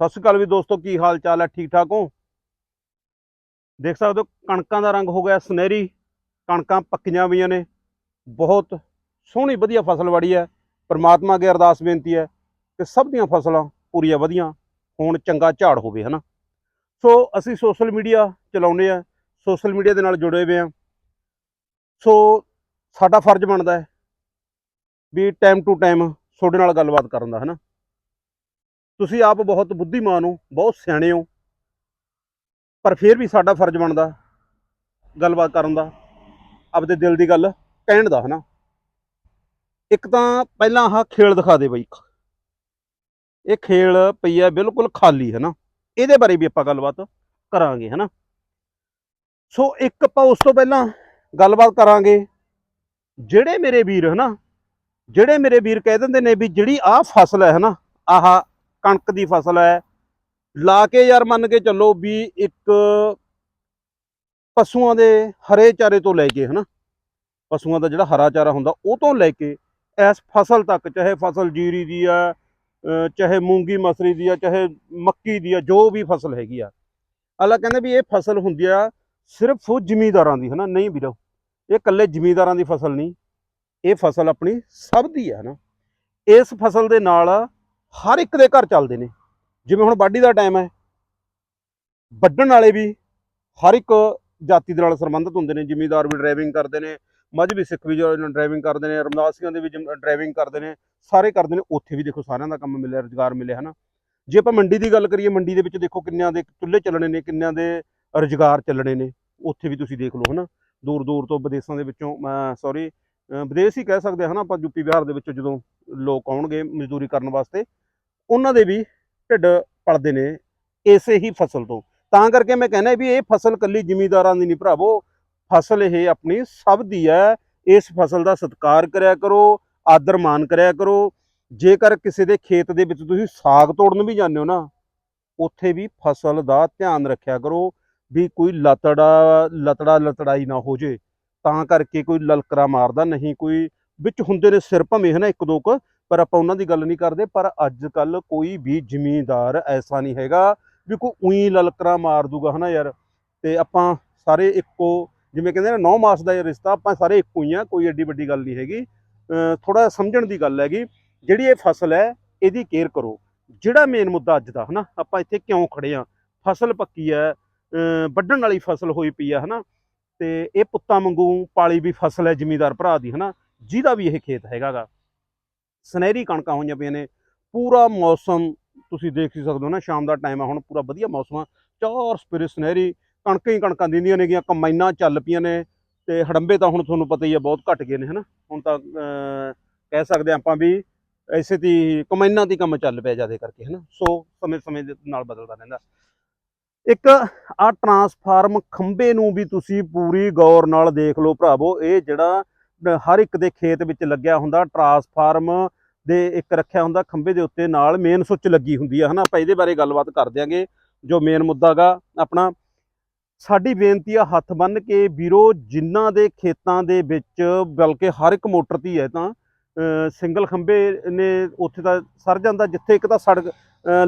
ਸਤਿ ਸ਼੍ਰੀ ਅਕਾਲ ਵੀ ਦੋਸਤੋ, ਕੀ ਹਾਲ ਚਾਲ ਹੈ? ਠੀਕ ਠਾਕ ਹੋ? ਦੇਖ ਸਕਦੇ ਹੋ, ਕਣਕਾਂ ਦਾ ਰੰਗ ਹੋ ਗਿਆ ਸੁਨਹਿਰੀ, ਕਣਕਾਂ ਪੱਕੀਆਂ ਹੋਈਆਂ ਨੇ। ਬਹੁਤ ਸੋਹਣੀ ਵਧੀਆ ਫਸਲ ਵੜੀ ਹੈ। ਪਰਮਾਤਮਾ ਅੱਗੇ ਅਰਦਾਸ ਬੇਨਤੀ ਹੈ ਕਿ ਸਭ ਦੀਆਂ ਫਸਲਾਂ ਪੂਰੀਆਂ ਵਧੀਆਂ ਹੋਣ, ਚੰਗਾ ਝਾੜ ਹੋਵੇ, ਹਨਾ? ਸੋ ਅਸੀਂ ਸੋਸ਼ਲ ਮੀਡੀਆ ਚਲਾਉਂਦੇ ਆ ਸੋਸ਼ਲ ਮੀਡੀਆ ਦੇ ਨਾਲ ਜੁੜੇ ਹੋਏ ਆ ਸੋ ਸਾਡਾ ਫਰਜ਼ ਬਣਦਾ ਹੈ ਵੀ ਟਾਈਮ ਟੂ ਟਾਈਮ ਤੁਹਾਡੇ ਨਾਲ ਗੱਲਬਾਤ ਕਰਨ ਦਾ, ਹਨਾ? ਤੁਸੀਂ ਆਪ ਬਹੁਤ ਬੁੱਧੀਮਾਨ ਹੋ, ਬਹੁਤ ਸਿਆਣੇ ਹੋ। ਪਰ ਫਿਰ ਵੀ ਸਾਡਾ ਫਰਜ਼ ਬਣਦਾ ਗੱਲਬਾਤ ਕਰਨ ਦਾ, ਆਪਦੇ ਦਿਲ ਦੀ ਗੱਲ ਕਹਿਣ ਦਾ, ਹਨਾ। ਇੱਕ ਤਾਂ ਪਹਿਲਾਂ ਆਹ ਖੇਲ ਦਿਖਾ ਦੇ ਬਈ। ਇਹ ਖੇਲ ਪਈ ਹੈ ਬਿਲਕੁਲ ਖਾਲੀ ਹੈ ਨਾ ਇਹਦੇ ਬਾਰੇ ਵੀ ਆਪਾਂ ਗੱਲਬਾਤ ਕਰਾਂਗੇ ਹੈ ਨਾ ਸੋ ਇੱਕ ਆਪਾਂ ਉਸ ਤੋਂ ਪਹਿਲਾਂ ਗੱਲਬਾਤ ਕਰਾਂਗੇ, ਜਿਹੜੇ ਮੇਰੇ ਵੀਰ ਹੈ ਨਾ ਜਿਹੜੇ ਮੇਰੇ ਵੀਰ ਕਹਿ ਦਿੰਦੇ ਨੇ ਵੀ ਜਿਹੜੀ ਆਹ ਫਸਲ ਹੈ ਹੈ ਨਾ ਆਹ ਕਣਕ ਦੀ ਫਸਲ ਹੈ। ਲਾ ਕੇ ਯਾਰ ਮੰਨ ਕੇ ਚੱਲੋ ਵੀ ਇੱਕ ਪਸ਼ੂਆਂ ਦੇ ਹਰੇ ਚਾਰੇ ਤੋਂ ਲੈ ਕੇ ਹਨਾ, ਪਸ਼ੂਆਂ ਦਾ ਜਿਹੜਾ ਹਰਾ ਚਾਰਾ ਹੁੰਦਾ ਉਹ ਤੋਂ ਲੈ ਕੇ ਇਸ ਫਸਲ ਤੱਕ, ਚਾਹੇ ਫਸਲ ਜੀਰੀ ਦੀ ਆ ਚਾਹੇ ਮੂੰਗੀ ਮਸਰੀ ਦੀ ਆ, ਚਾਹੇ ਮੱਕੀ ਦੀ ਆ, ਜੋ ਵੀ ਫਸਲ ਹੈਗੀ ਆ। ਅੱਲਾ ਕਹਿੰਦੇ ਵੀ ਇਹ ਫਸਲ ਹੁੰਦੀ ਆ ਸਿਰਫ ਉਹ ਜ਼ਿਮੀਂਦਾਰਾਂ ਦੀ ਹਨਾ, ਨਹੀਂ ਵੀਰੋ, ਇਹ ਇਕੱਲੇ ਜ਼ਿਮੀਂਦਾਰਾਂ ਦੀ ਫਸਲ ਨਹੀਂ, ਇਹ ਫਸਲ ਆਪਣੀ ਸਭ ਦੀ ਹੈ ਹਨਾ। ਇਸ ਫਸਲ ਦੇ ਨਾਲ ਹਰ ਇੱਕ ਦੇ ਘਰ ਚੱਲਦੇ ਨੇ। ਜਿਵੇਂ ਹੁਣ ਵਾਢੀ ਦਾ ਟਾਈਮ ਹੈ। ਵੱਢਣ ਵਾਲੇ ਵੀ ਹਰ ਇੱਕ ਜਾਤੀ ਦੇ ਨਾਲ ਸੰਬੰਧਿਤ ਹੁੰਦੇ ਨੇ। ਜ਼ਿਮੀਦਾਰ ਵੀ ਡਰਾਈਵਿੰਗ ਕਰਦੇ ਨੇ। ਮਜ਼੍ਹਬੀ ਸਿੱਖ ਵੀ ਡਰਾਈਵਿੰਗ ਕਰਦੇ ਨੇ। ਰਮਦਾਸੀਆਂ ਦੇ ਵੀ ਡਰਾਈਵਿੰਗ ਕਰਦੇ ਨੇ। ਸਾਰੇ ਕਰਦੇ ਨੇ। ਉੱਥੇ ਵੀ ਦੇਖੋ ਸਾਰਿਆਂ ਦਾ ਕੰਮ ਮਿਲਿਆ, ਰੁਜ਼ਗਾਰ ਮਿਲਿਆ, ਹਨਾ। ਜੇ ਆਪਾਂ ਮੰਡੀ ਦੀ ਗੱਲ ਕਰੀਏ, ਮੰਡੀ ਦੇ ਵਿੱਚ ਦੇਖੋ ਕਿੰਨਿਆਂ ਦੇ ਚੁੱਲ੍ਹੇ ਚੱਲਣੇ ਨੇ, ਕਿੰਨਿਆਂ ਦੇ ਰੁਜ਼ਗਾਰ ਚੱਲਣੇ ਨੇ। ਉੱਥੇ ਵੀ ਤੁਸੀਂ ਦੇਖ ਲਓ, ਹਨਾ। ਦੂਰ ਦੂਰ ਤੋਂ ਵਿਦੇਸ਼ਾਂ ਦੇ ਵਿੱਚੋਂ ਸੌਰੀ ਵਿਦੇਸ਼ ਹੀ ਕਹਿ ਸਕਦੇ ਹਾਂ ਹਨਾ। ਆਪਾਂ ਯੂਪੀ ਬਿਹਾਰ ਦੇ ਵਿੱਚੋਂ ਜਦੋਂ ਲੋਕ ਆਉਣਗੇ ਮਜ਼ਦੂਰੀ ਕਰਨ ਵਾਸਤੇ ਉਹਨਾਂ ਦੇ ਵੀ ਢਿੱਡ ਪਲਦੇ ਨੇ ਇਸੇ ਹੀ ਫਸਲ ਤੋਂ। ਤਾਂ ਕਰਕੇ ਮੈਂ ਕਹਿੰਦਾ ਵੀ ਇਹ ਫਸਲ ਕੱਲੀ ਜ਼ਿਮੀਦਾਰਾਂ ਦੀ ਨਹੀਂ ਭਰਾਵੋ, ਫਸਲ ਇਹ ਆਪਣੀ ਸਭ ਦੀ ਹੈ। ਇਸ ਫਸਲ ਦਾ ਸਤਿਕਾਰ ਕਰਿਆ ਕਰੋ, ਆਦਰ ਮਾਨ ਕਰਿਆ ਕਰੋ। ਜੇਕਰ ਕਿਸੇ ਦੇ ਖੇਤ ਦੇ ਵਿੱਚ ਤੁਸੀਂ ਸਾਗ ਤੋੜਨ ਵੀ ਜਾਂਦੇ ਹੋ ਨਾ, ਉੱਥੇ ਵੀ ਫਸਲ ਦਾ ਧਿਆਨ ਰੱਖਿਆ ਕਰੋ ਵੀ ਕੋਈ ਲਤੜਾ ਲਤੜਾ ਲਤੜਾਈ ਨਾ ਹੋ ਜੇ। ਤਾਂ ਕਰਕੇ ਕੋਈ ਲਲਕਰਾ ਮਾਰਦਾ ਨਹੀਂ, ਕੋਈ ਵਿੱਚ ਹੁੰਦੇ ਨੇ ਸਿਰ ਭਵੇਂ ਹਨਾ ਇੱਕ ਦੋ ਕੁ ਪਰ ਆਪਾਂ ਉਹਨਾਂ ਦੀ ਗੱਲ ਨਹੀਂ ਕਰਦੇ, ਪਰ ਅੱਜ ਕੱਲ ਕੋਈ ਵੀ ਜ਼ਮੀਂਦਾਰ ਐਸਾ ਨਹੀਂ ਹੈਗਾ ਵੀ ਕੋਈ ਉਹੀ ਲਲਕਰਾ ਮਾਰ ਦੂਗਾ, ਹਨਾ ਯਾਰ? ਤੇ ਆਪਾਂ ਸਾਰੇ ਇੱਕੋ, ਜਿਵੇਂ ਕਹਿੰਦੇ ਨੇ ਨੌ ਮਾਸ ਦਾ ਇਹ ਰਿਸ਼ਤਾ, ਆਪਾਂ ਸਾਰੇ ਇੱਕੋ ਹੀ ਆ, ਕੋਈ ਐਡੀ ਵੱਡੀ ਗੱਲ ਨਹੀਂ ਹੈਗੀ। ਥੋੜਾ ਸਮਝਣ ਦੀ ਗੱਲ ਹੈਗੀ, ਜਿਹੜੀ ਇਹ ਫਸਲ ਹੈ, ਇਹਦੀ ਕੇਅਰ ਕਰੋ। ਜਿਹੜਾ ਮੇਨ ਮੁੱਦਾ ਅੱਜ ਦਾ, ਹਨਾ? ਆਪਾਂ ਇੱਥੇ ਕਿਉਂ ਖੜੇ ਆ? ਫਸਲ ਪੱਕੀ ਹੈ ਵੱਢਣ ਵਾਲੀ ਫਸਲ ਹੋਈ ਪਈ ਆ, ਹਨਾ? ਤੇ ਇਹ ਪੁੱਤਾਂ ਵਾਂਗੂ ਪਾਲੀ ਵੀ ਫਸਲ ਹੈ ਜ਼ਿਮੀਦਾਰ ਭਰਾ ਦੀ, ਹਨਾ? ਜਿਹਦਾ ਵੀ ਇਹ ਖੇਤ ਹੈਗਾਗਾ। ਸੁਨਹਿਰੀ ਕਣਕਾਂ ਹੋਈਆਂ ਪਈਆਂ ਨੇ। ਪੂਰਾ ਮੌਸਮ ਤੁਸੀਂ ਦੇਖ ਹੀ ਸਕਦੇ ਹੋ ਨਾ, ਸ਼ਾਮ ਦਾ ਟਾਈਮ ਆ, ਹੁਣ ਪੂਰਾ ਵਧੀਆ ਮੌਸਮ ਆ। ਚਾਰ ਸਪਰੇ ਸੁਨਹਿਰੀ ਕਣਕਾਂ ਹੀ ਕਣਕਾਂ ਦਿੰਦੀਆਂ ਨੇਗੀਆਂ ਕੰਬਾਈਨਾਂ ਚੱਲ ਪਈਆਂ ਨੇ ਤੇ ਹੜੰਬੇ ਤਾਂ ਹੁਣ ਤੁਹਾਨੂੰ ਪਤਾ ਹੀ ਆ, ਬਹੁਤ ਘਟ ਗਏ ਨੇ, ਹਨਾ? ਹੁਣ ਤਾਂ ਕਹਿ ਸਕਦੇ ਆਪਾਂ ਵੀ ਐਸੇ ਦੀ ਕੰਬਾਈਨਾਂ ਦੀ ਕੰਮ ਚੱਲ ਪਿਆ ਜ਼ਿਆਦਾ ਕਰਕੇ, ਹਨਾ? ਸੋ ਸਮੇਂ ਸਮੇਂ ਦੇ ਨਾਲ ਬਦਲਦਾ ਰਹਿੰਦਾ। ਇੱਕ ਆ ਟਰਾਂਸਫਾਰਮ ਖੰਭੇ ਨੂੰ ਵੀ ਤੁਸੀਂ ਪੂਰੀ ਗੌਰ ਨਾਲ ਦੇਖ ਲਓ ਭਰਾਵੋ, ਇਹ ਜਿਹੜਾ ਹਰ ਇੱਕ ਦੇ ਖੇਤ ਵਿੱਚ ਲੱਗਿਆ ਹੁੰਦਾ ਟਰਾਂਸਫਾਰਮ ਦੇ ਇੱਕ ਰੱਖਿਆ ਹੁੰਦਾ ਖੰਭੇ ਦੇ ਉੱਤੇ ਨਾਲ ਮੇਨ ਸੁੱਚ ਲੱਗੀ ਹੁੰਦੀ ਆ, ਹਨਾ? ਆਪਾਂ ਇਹਦੇ ਬਾਰੇ ਗੱਲਬਾਤ ਕਰ ਦਿਆਂਗੇ, ਜੋ ਮੇਨ ਮੁੱਦਾਗਾ ਆਪਣਾ। ਸਾਡੀ ਬੇਨਤੀ ਆ ਹੱਥ ਬੰਨ ਕੇ ਵੀਰੋ ਜਿਨ੍ਹਾਂ ਦੇ ਖੇਤਾਂ ਦੇ ਵਿੱਚ ਬਲਕਿ ਹਰ ਇੱਕ ਮੋਟਰ ਦੀ ਹੈ ਤਾਂ ਸਿੰਗਲ ਖੰਭੇ ਨੇ ਉੱਥੇ ਤਾਂ ਸਰ ਜਾਂਦਾ, ਜਿੱਥੇ ਇੱਕ ਤਾਂ ਸੜਕ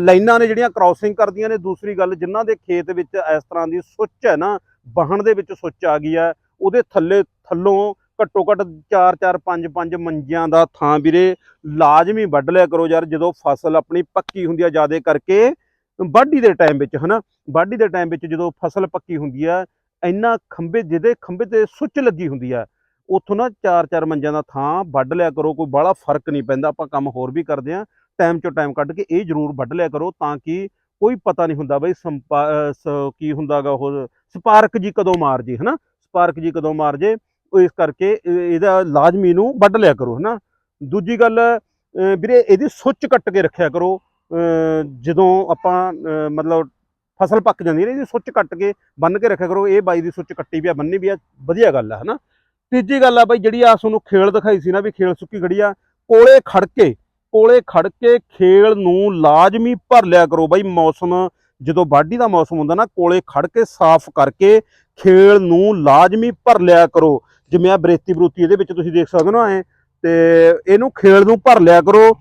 ਲਾਈਨਾਂ ਨੇ ਜਿਹੜੀਆਂ ਕ੍ਰਾਸਿੰਗ ਕਰਦੀਆਂ ਨੇ, ਦੂਸਰੀ ਗੱਲ ਜਿਨ੍ਹਾਂ ਦੇ ਖੇਤ ਵਿੱਚ ਇਸ ਤਰ੍ਹਾਂ ਦੀ ਸੁੱਚ ਹੈ ਨਾ ਵਾਹਣ ਦੇ ਵਿੱਚ ਸੁੱਚ ਆ ਗਈ ਹੈ ਉਹਦੇ ਥੱਲੇ, ਥੱਲੋਂ ਘੱਟੋ ਘੱਟ 4 4 5 5 ਮੰਜਿਆਂ ਦਾ ਥਾਂ ਵੀਰੇ ਲਾਜ਼ਮੀ ਵੱਢ ਲਿਆ ਕਰੋ ਯਾਰ, ਜਦੋਂ ਫਸਲ ਆਪਣੀ ਪੱਕੀ ਹੁੰਦੀ ਆ ਜਿਆਦੇ ਕਰਕੇ, ਵਾਢੀ ਦੇ ਟਾਈਮ ਵਿੱਚ, ਹਨਾ? ਵਾਢੀ ਦੇ ਟਾਈਮ ਵਿੱਚ ਜਦੋਂ ਫਸਲ ਪੱਕੀ ਹੁੰਦੀ ਆ, ਇੰਨਾ ਖੰਭੇ, ਜਿਹਦੇ ਖੰਭੇ ਤੇ ਸੁੱਚ ਲੱਗੀ ਹੁੰਦੀ ਆ, ਉੱਥੋਂ ਨਾ 4-4 ਮੰਜਿਆਂ ਦਾ ਥਾਂ ਵੱਢ ਲਿਆ ਕਰੋ, ਕੋਈ ਬਾਹਲਾ ਫ਼ਰਕ ਨਹੀਂ ਪੈਂਦਾ, ਆਪਾਂ ਕੰਮ ਹੋਰ ਵੀ ਕਰਦੇ ਆ ਟਾਈਮ ਚੋਂ ਟਾਈਮ ਕੱਢ ਕੇ ਇਹ ਜ਼ਰੂਰ ਵੱਢ ਲਿਆ ਕਰੋ, ਤਾਂ ਕਿ ਕੋਈ ਪਤਾ ਨਹੀਂ ਹੁੰਦਾ ਬਈ ਸੰਪਾ ਸ- ਕੀ ਹੁੰਦਾਗਾ ਉਹ, ਸਪਾਰਕ ਜੀ ਕਦੋਂ ਮਾਰ ਜੇ, ਹਨਾ? ਸਪਾਰਕ ਜੀ ਕਦੋਂ ਮਾਰ ਜੇ ਇਸ ਕਰਕੇ ਇਹਦਾ ਲਾਜ਼ਮੀ ਨੂੰ ਵੱਢ ਲਿਆ ਕਰੋ ਹਨਾ? ਦੂਜੀ ਗੱਲ ਵੀਰੇ ਇਹਦੀ ਸੁੱਚ ਕੱਟ ਕੇ ਰੱਖਿਆ ਕਰੋ। ਜਦੋਂ ਆਪਾਂ ਮਤਲਬ ਫਸਲ ਪੱਕ ਜਾਂਦੀ ਹੈ ਨਾ, ਇਹਦੀ ਸੁੱਚ ਕੱਟ ਕੇ ਬੰਨ ਕੇ ਰੱਖਿਆ ਕਰੋ। ਇਹ ਬਾਈ ਦੀ ਸੁੱਚ ਕੱਟੀ ਵੀ ਆ ਬੰਨੀ ਵੀ ਆ ਵਧੀਆ ਗੱਲ ਆ ਹਨਾ? ਤੀਜੀ ਗੱਲ ਆ ਬਾਈ ਜਿਹੜੀ ਆ ਤੁਹਾਨੂੰ ਖੇਲ ਦਿਖਾਈ ਸੀ ਨਾ ਵੀ ਖੇਲ ਸੁੱਕੀ ਖੜੀ ਆ ਕੋਲੇ ਖੜ ਕੇ ਕੋਲੇ ਖੜ ਕੇ ਖੇਲ ਨੂੰ ਲਾਜ਼ਮੀ ਭਰ ਲਿਆ ਕਰੋ ਬਾਈ ਮੌਸਮ ਜਦੋਂ ਵਾਢੀ ਦਾ ਮੌਸਮ ਹੁੰਦਾ ਨਾ ਕੋਲੇ ਖੜ ਕੇ ਸਾਫ਼ ਕਰਕੇ ਖੇਲ ਨੂੰ ਲਾਜ਼ਮੀ ਭਰ ਲਿਆ ਕਰੋ। ਜਿਵੇਂ ਆ ਬਰੇਤੀ ਬਰੂਤੀ ਇਹਦੇ ਵਿੱਚ ਤੁਸੀਂ ਦੇਖ ਸਕਦੇ ਹੋ ਨਾ ਐ ਤੇ ਇਹਨੂੰ ਖੇਲ ਨੂੰ ਭਰ ਲਿਆ ਕਰੋ।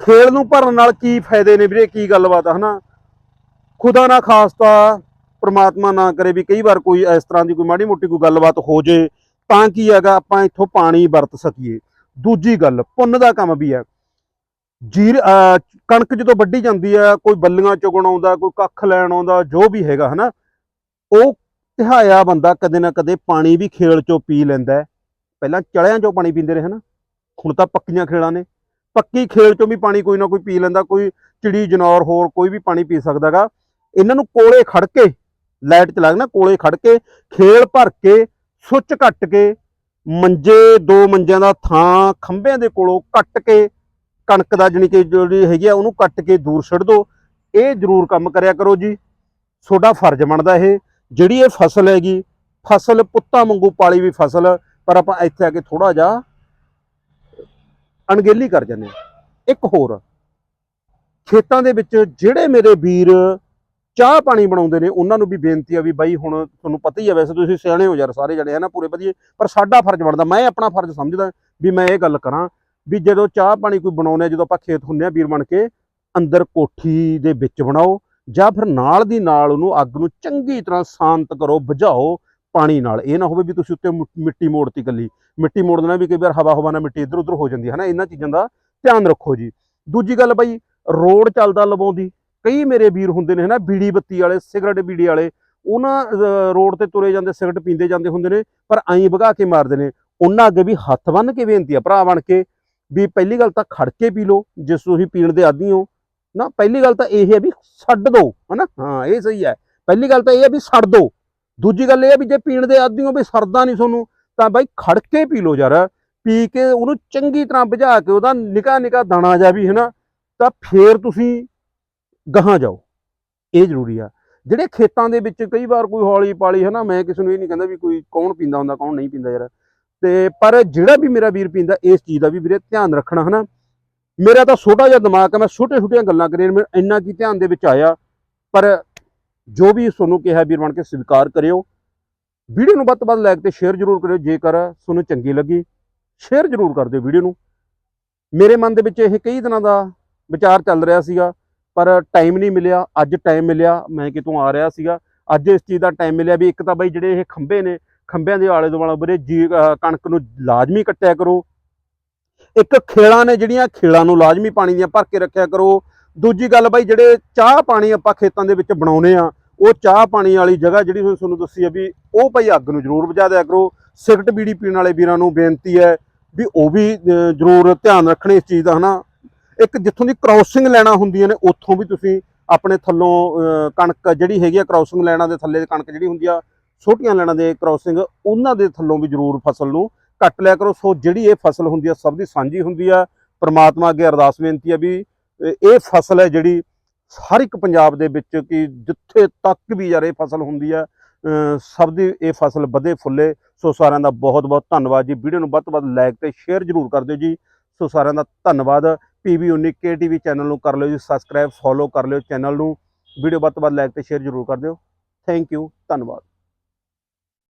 ਖੇਲ ਨੂੰ ਭਰਨ ਨਾਲ ਕੀ ਫਾਇਦੇ ਨੇ ਵੀਰੇ, ਕੀ ਗੱਲਬਾਤ ਆ, ਹਨਾ? ਖੁਦਾ ਨਾ ਖਾਸਤਾ, ਪ੍ਰਮਾਤਮਾ ਨਾ ਕਰੇ ਵੀ ਕਈ ਵਾਰ ਕੋਈ ਇਸ ਤਰ੍ਹਾਂ ਦੀ ਕੋਈ ਮਾੜੀ ਮੋਟੀ ਕੋਈ ਗੱਲਬਾਤ ਹੋ ਜੇ, ਤਾਂ ਕੀ ਹੈਗਾ, ਆਪਾਂ ਇੱਥੋਂ ਪਾਣੀ ਵਰਤ ਸਕੀਏ। ਦੂਜੀ ਗੱਲ, ਪੁੰਨ ਦਾ ਕੰਮ ਵੀ ਹੈ। ਜੀਰ ਕਣਕ ਜਦੋਂ ਵੱਢੀ ਜਾਂਦੀ ਹੈ, ਕੋਈ ਬੱਲੀਆਂ ਚੁਗਣ ਆਉਂਦਾ, ਕੋਈ ਕੱਖ ਲੈਣ ਆਉਂਦਾ, ਜੋ ਵੀ ਹੈਗਾ, ਹਨਾ? ਉਹ ਤਿਹਾਇਆ ਬੰਦਾ ਕਦੇ ਨਾ ਕਦੇ ਪਾਣੀ ਵੀ ਖੇਲ ਚੋਂ ਪੀ ਲੈਂਦਾ ਪਹਿਲਾਂ ਚਲਿਆਂ ਚੋਂ ਪਾਣੀ ਪੀਂਦੇ ਰਹੇ, ਹਨਾ? ਹੁਣ ਤਾਂ ਪੱਕੀਆਂ ਖੇਲਾਂ ਨੇ। ਪੱਕੀ ਖੇਲ ਚੋਂ ਵੀ ਪਾਣੀ ਕੋਈ ਨਾ ਕੋਈ ਪੀ ਲੈਂਦਾ, ਕੋਈ ਚਿੜੀ, ਜਨੌਰ ਹੋਰ ਕੋਈ ਵੀ ਪਾਣੀ ਪੀ ਸਕਦਾਗਾ। ਇਹਨਾਂ ਨੂੰ ਕੋਲੇ ਖੜ ਕੇ, ਲਾਈਟ ਚਲਾ ਕੇ ਨਾ, ਕੋਲੇ ਖੜ ਕੇ, ਖੇਲ ਭਰ ਕੇ, ਸੁੱਚ ਕੱਟ ਕੇ, ਮੰਜੇ, ਦੋ ਮੰਜਿਆਂ ਦਾ ਥਾਂ, ਖੰਭਿਆਂ ਦੇ ਕੋਲੋਂ ਕੱਟ ਕੇ, ਕਣਕ ਦਾ ਜਾਣੀ ਕਿ ਜਿਹੜੀ ਹੈਗੀ ਆ, ਉਹਨੂੰ ਕੱਟ ਕੇ ਦੂਰ ਛੱਡ ਦਿਓ ਇਹ ਜ਼ਰੂਰ ਕੰਮ ਕਰਿਆ ਕਰੋ ਜੀ। ਤੁਹਾਡਾ ਫਰਜ਼ ਬਣਦਾ ਇਹ। ਜਿਹੜੀ ਇਹ ਫਸਲ ਹੈਗੀ, ਫਸਲ ਪੁੱਤਾਂ ਵਾਂਗੂ ਪਾਲੀ ਵੀ ਫਸਲ, ਪਰ ਆਪਾਂ ਇੱਥੇ ਆ ਕੇ ਥੋੜਾ ਜਿਹਾ ਅਣਗਹਿਲੀ ਕਰ ਜਾਂਦੇ ਹਾਂ। ਇੱਕ ਹੋਰ, ਖੇਤਾਂ ਦੇ ਵਿੱਚ ਜਿਹੜੇ ਮੇਰੇ ਵੀਰ ਚਾਹ ਪਾਣੀ ਬਣਾਉਂਦੇ ਨੇ, ਉਹਨਾਂ ਨੂੰ ਵੀ ਬੇਨਤੀ ਆ ਵੀ ਬਾਈ ਹੁਣ ਤੁਹਾਨੂੰ ਪਤਾ ਹੀ ਆ, ਵੈਸੇ ਤੁਸੀਂ ਸਿਆਣੇ ਹੋ ਯਾਰ ਸਾਰੇ ਜਣੇ ਹਨਾ ਪੂਰੇ ਵਧੀਆ। ਪਰ ਸਾਡਾ ਫਰਜ਼ ਬਣਦਾ, ਮੈਂ ਆਪਣਾ ਫਰਜ਼ ਸਮਝਦਾ ਵੀ ਮੈਂ ਇਹ ਗੱਲ ਕਰਾਂ ਵੀ ਜਦੋਂ ਚਾਹ ਪਾਣੀ ਕੋਈ ਬਣਾਉਂਦੇ ਆ, ਜਦੋਂ ਆਪਾਂ ਖੇਤ ਹੁੰਦੇ ਆ ਵੀਰ ਬਣ ਕੇ, ਅੰਦਰ ਕੋਠੀ ਦੇ ਵਿੱਚ ਬਣਾਓ ਜਾਂ ਫਿਰ ਨਾਲ ਦੀ ਨਾਲ ਉਹਨੂੰ ਅੱਗ ਨੂੰ ਚੰਗੀ ਤਰ੍ਹਾਂ ਸ਼ਾਂਤ ਕਰੋ, ਬੁਝਾਓ ਪਾਣੀ ਨਾਲ। ਇਹ ਨਾ ਹੋਵੇ ਵੀ ਤੁਸੀਂ ਉੱਤੇ ਮੁ- ਮਿੱਟੀ ਮੋੜਤੀ ਕੱਲੀ ਮਿੱਟੀ ਮੋੜ ਦੇਣਾ ਵੀ ਕਈ ਵਾਰ ਹਵਾ ਹਵਾ ਨਾਲ ਮਿੱਟੀ ਇੱਧਰ ਉੱਧਰ ਹੋ ਜਾਂਦੀ ਹੈ ਨਾ, ਇਹਨਾਂ ਚੀਜ਼ਾਂ ਦਾ ਧਿਆਨ ਰੱਖੋ ਜੀ। ਦੂਜੀ ਗੱਲ ਬਾਈ, ਰੋਡ ਚੱਲਦਾ ਲਵਾਉਂਦੀ ਕਈ ਮੇਰੇ ਵੀਰ ਹੁੰਦੇ ਨੇ ਹਨਾ, ਬੀੜੀ ਬੱਤੀ ਵਾਲੇ, ਸਿਗਰਟ ਬੀੜੀ ਵਾਲੇ, ਉਹਨਾਂ ਰੋਡ ਤੇ ਤੁਰੇ ਜਾਂਦੇ, ਸਿਗਰਟ ਪੀਂਦੇ ਜਾਂਦੇ ਹੁੰਦੇ ਨੇ, ਪਰ ਐਂ ਭਗਾ ਕੇ ਮਾਰਦੇ ਨੇ। ਉਹਨਾਂ ਅੱਗੇ ਵੀ ਹੱਥ ਬੰਨ ਕੇ ਬੇਨਤੀ ਆ, ਭਰਾ ਬਣ ਕੇ, ਵੀ ਪਹਿਲੀ ਗੱਲ ਤਾਂ ਖੜ ਕੇ ਪੀ ਲਓ। ਜਿਸ ਤੁਸੀਂ ਪੀਣ ਦੇ ਆਦੀ ਹੋ ਨਾ, ਪਹਿਲੀ ਗੱਲ ਤਾਂ ਇਹ ਹੈ ਵੀ ਛੱਡ ਦਿਓ ਹਨਾ? ਹਾਂ, ਇਹ ਸਹੀ ਹੈ। ਪਹਿਲੀ ਗੱਲ ਤਾਂ ਇਹ ਹੈ ਵੀ ਛੱਡ ਦੋ। ਦੂਜੀ ਗੱਲ ਇਹ ਹੈ ਵੀ ਜੇ ਪੀਣ ਦੇ ਆਦੀ ਹੋ ਵੀ ਸਰਦਾ ਨਹੀਂ ਤੁਹਾਨੂੰ, ਤਾਂ ਬਾਈ ਖੜ ਕੇ ਪੀ ਲਓ ਯਾਰ। ਪੀ ਕੇ ਉਹਨੂੰ ਚੰਗੀ ਤਰ੍ਹਾਂ ਭਜਾ ਕੇ ਉਹਦਾ ਨਿਕਾ ਨਿਕਾ ਦਾਣਾ ਜਾ ਵੀ, ਹਨਾ, ਤਾਂ ਫੇਰ ਤੁਸੀਂ ਗਾਹਾਂ ਜਾਓ। ਇਹ ਜ਼ਰੂਰੀ ਆ। ਜਿਹੜੇ ਖੇਤਾਂ ਦੇ ਵਿੱਚ ਕਈ ਵਾਰ ਕੋਈ ਹੌਲੀ ਪਾਲੀ ਹਨਾ, ਮੈਂ ਕਿਸੇ ਨੂੰ ਇਹ ਨਹੀਂ ਕਹਿੰਦਾ ਵੀ ਕੋਈ ਕੌਣ ਪੀਂਦਾ ਹੁੰਦਾ, ਕੌਣ ਨਹੀਂ ਪੀਂਦਾ ਯਾਰ। ਤੇ ਪਰ ਜਿਹੜਾ ਵੀ ਮੇਰਾ ਵੀਰ ਪੀਂਦਾ, ਇਸ ਚੀਜ਼ ਦਾ ਵੀ ਵੀਰੇ ਧਿਆਨ ਰੱਖਣਾ, ਹਨਾ। ਮੇਰਾ ਤਾਂ ਛੋਟਾ ਜਿਹਾ ਦਿਮਾਗ ਹੈ ਮੈਂ ਛੋਟੇ ਛੋਟੀਆਂ ਗੱਲਾਂ ਕਰੀਆਂ ਮੈਨੂੰ ਇੰਨਾ ਕੀ ਧਿਆਨ ਦੇ ਵਿੱਚ ਆਇਆ। ਪਰ ਜੋ ਵੀ ਤੁਹਾਨੂੰ ਕਿਹਾ ਵੀਰ ਬਣ ਕੇ ਸਵੀਕਾਰ ਕਰਿਓ। ਵੀਡੀਓ ਨੂੰ ਵੱਧ ਤੋਂ ਵੱਧ ਲਾਈਕ ਤੇ ਸ਼ੇਅਰ ਜ਼ਰੂਰ ਕਰਿਓ, ਜੇਕਰ ਤੁਹਾਨੂੰ ਚੰਗੀ ਲੱਗੀ ਸ਼ੇਅਰ ਜ਼ਰੂਰ ਕਰ ਦਿਓ ਵੀਡੀਓ ਨੂੰ। ਮੇਰੇ ਮਨ ਦੇ ਵਿੱਚ ਇਹ ਕਈ ਦਿਨਾਂ ਦਾ ਵਿਚਾਰ ਚੱਲ ਰਿਹਾ ਸੀਗਾ, ਪਰ ਟਾਈਮ ਨਹੀਂ ਮਿਲਿਆ, ਅੱਜ ਟਾਈਮ ਮਿਲਿਆ, ਮੈਂ ਕਿਤੋਂ ਆ ਰਿਹਾ ਸੀਗਾ। ਅੱਜ ਇਸ ਚੀਜ਼ ਦਾ ਟਾਈਮ ਮਿਲਿਆ ਵੀ ਇੱਕ ਤਾਂ ਬਾਈ ਜਿਹੜੇ ਇਹ ਖੰਭੇ ਨੇ, ਖੰਭਿਆਂ ਦੇ ਆਲੇ ਦੁਆਲੇ ਵੀਰੇ ਜੀ ਕਣਕ ਨੂੰ ਲਾਜ਼ਮੀ ਕੱਟਿਆ ਕਰੋ। ਇੱਕ ਖੇਲਾਂ ਨੇ ਜਿਹੜੀਆਂ ਖੇਲਾਂ ਨੂੰ ਲਾਜ਼ਮੀ ਪਾਣੀ ਦੀਆਂ ਭਰ ਕੇ ਰੱਖਿਆ ਕਰੋ। ਦੂਜੀ ਗੱਲ ਬਾਈ, ਜਿਹੜੇ ਚਾਹ ਪਾਣੀ ਆਪਾਂ ਖੇਤਾਂ ਦੇ ਵਿੱਚ ਬਣਾਉਨੇ ਆ ਉਹ ਚਾਹ ਪਾਣੀ ਵਾਲੀ ਜਗ੍ਹਾ ਜਿਹੜੀ ਹੁਣ ਤੁਹਾਨੂੰ ਦੱਸੀ ਆ ਵੀ ਉਹ ਭਾਈ ਅੱਗ ਨੂੰ ਜ਼ਰੂਰ ਬੁਝਾ ਦਿਆ ਕਰੋ। ਸਿਗਰਟ ਬੀੜੀ ਪੀਣ ਵਾਲੇ ਵੀਰਾਂ ਨੂੰ ਬੇਨਤੀ ਹੈ ਵੀ ਉਹ ਵੀ ਜ਼ਰੂਰ ਧਿਆਨ ਰੱਖਣੇ ਇਸ ਚੀਜ਼ ਦਾ, ਹਨਾ। ਇੱਕ ਜਿੱਥੋਂ ਦੀ ਕ੍ਰਾਸਿੰਗ ਲੈਣਾ ਹੁੰਦੀਆਂ ਨੇ, ਉੱਥੋਂ ਵੀ ਤੁਸੀਂ ਆਪਣੇ ਥੱਲੋਂ ਕਣਕ ਜਿਹੜੀ ਹੈਗੀ ਆ ਕ੍ਰਾਸਿੰਗ ਲੈਣਾ ਦੇ ਥੱਲੇ ਦੀ ਕਣਕ ਜਿਹੜੀ ਹੁੰਦੀ ਆ, ਛੋਟੀਆਂ ਲੈਣਾ ਦੇ ਕ੍ਰਾਸਿੰਗ ਉਹਨਾਂ ਦੇ ਥੱਲੋਂ ਵੀ ਜ਼ਰੂਰ ਫਸਲ ਨੂੰ ਕੱਟ ਲਿਆ ਕਰੋ। ਸੋ ਜਿਹੜੀ ਇਹ ਫਸਲ ਹੁੰਦੀ ਆ, ਸਭ ਦੀ ਸਾਂਝੀ ਹੁੰਦੀ ਆ। ਪ੍ਰਮਾਤਮਾ ਅੱਗੇ ਅਰਦਾਸ ਬੇਨਤੀ ਆ ਵੀ ਇਹ ਫਸਲ ਹੈ ਜਿਹੜੀ ਹਰ ਇੱਕ ਪੰਜਾਬ ਦੇ ਵਿੱਚ ਕਿ ਜਿੱਥੇ ਤੱਕ ਵੀ ਯਾਰ ਇਹ ਫਸਲ ਹੁੰਦੀ ਆ ਸਭ ਦੀ ਇਹ ਫਸਲ ਵਧੇ ਫੁੱਲੇ। ਸੋ ਸਾਰਿਆਂ ਦਾ ਬਹੁਤ ਬਹੁਤ ਧੰਨਵਾਦ ਜੀ। ਵੀਡੀਓ ਨੂੰ ਵੱਧ ਤੋਂ ਵੱਧ ਲਾਈਕ ਤੇ ਸ਼ੇਅਰ ਜ਼ਰੂਰ ਕਰ ਦਿਓ ਜੀ। ਸੋ ਸਾਰਿਆਂ ਦਾ ਧੰਨਵਾਦ। ਪੀਬੀ 19 ਕੇਟੀਵੀ ਚੈਨਲ ਨੂੰ ਕਰ ਲਿਓ ਜੀ। ਸਬਸਕ੍ਰਾਈਬ ਫੋਲੋ ਕਰ ਲਿਓ ਚੈਨਲ ਨੂੰ। ਵੀਡੀਓ ਵੱਧ ਤੋਂ ਵੱਧ ਲਾਈਕ ਤੇ ਸ਼ੇਅਰ ਜ਼ਰੂਰ ਕਰ ਦਿਓ। ਥੈਂਕ ਯੂ ਧੰਨਵਾਦ।